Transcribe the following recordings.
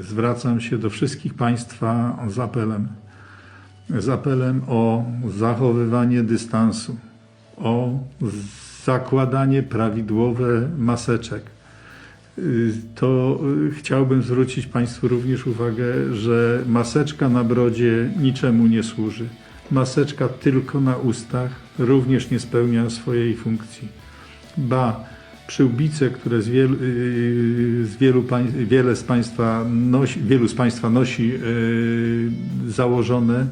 Zwracam się do wszystkich Państwa z apelem. Z apelem o zachowywanie dystansu, o zakładanie prawidłowe maseczek. To chciałbym zwrócić Państwu również uwagę, że maseczka na brodzie niczemu nie służy. Maseczka tylko na ustach również nie spełnia swojej funkcji. Ba, przyłbice, które z wielu, yy, z wielu wiele, z państwa nosi, wielu z Państwa nosi yy, założone,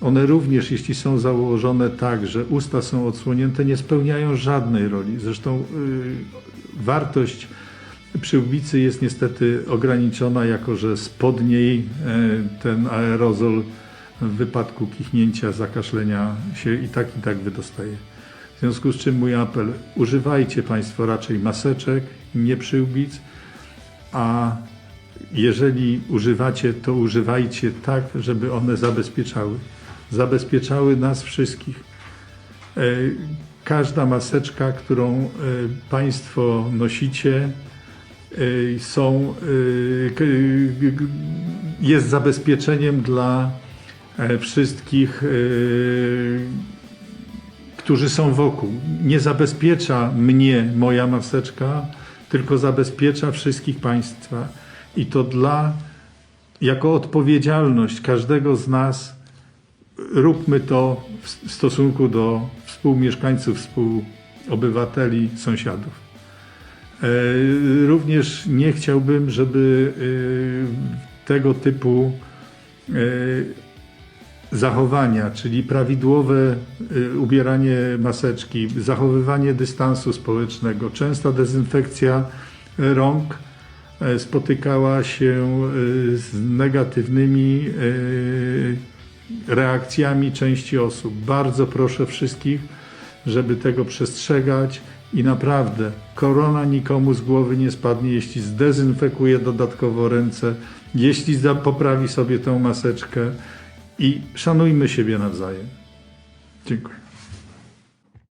one również, jeśli są założone tak, że usta są odsłonięte, nie spełniają żadnej roli. Zresztą wartość przyłbicy jest niestety ograniczona, jako że spod niej ten aerozol w wypadku kichnięcia, zakaszlenia się i tak i tak wydostaje. W związku z czym mój apel, używajcie Państwo raczej maseczek, nie przyłbic, a jeżeli używacie, to używajcie tak, żeby one zabezpieczały. Zabezpieczały nas wszystkich. E, Każda maseczka, którą e, Państwo nosicie, e, są, jest zabezpieczeniem dla wszystkich którzy są wokół. Nie zabezpiecza mnie moja maseczka, tylko zabezpiecza wszystkich Państwa. I to dla, jako odpowiedzialność każdego z nas, róbmy to w stosunku do współmieszkańców, współobywateli, sąsiadów. E, Również nie chciałbym, żeby e, tego typu e, zachowania, czyli prawidłowe y, ubieranie maseczki, zachowywanie dystansu społecznego, częsta dezynfekcja rąk e, spotykała się y, z negatywnymi y, reakcjami części osób. Bardzo proszę wszystkich, żeby tego przestrzegać i naprawdę korona nikomu z głowy nie spadnie, jeśli zdezynfekuje dodatkowo ręce, jeśli poprawi sobie tą maseczkę i szanujmy siebie nawzajem. Dziękuję.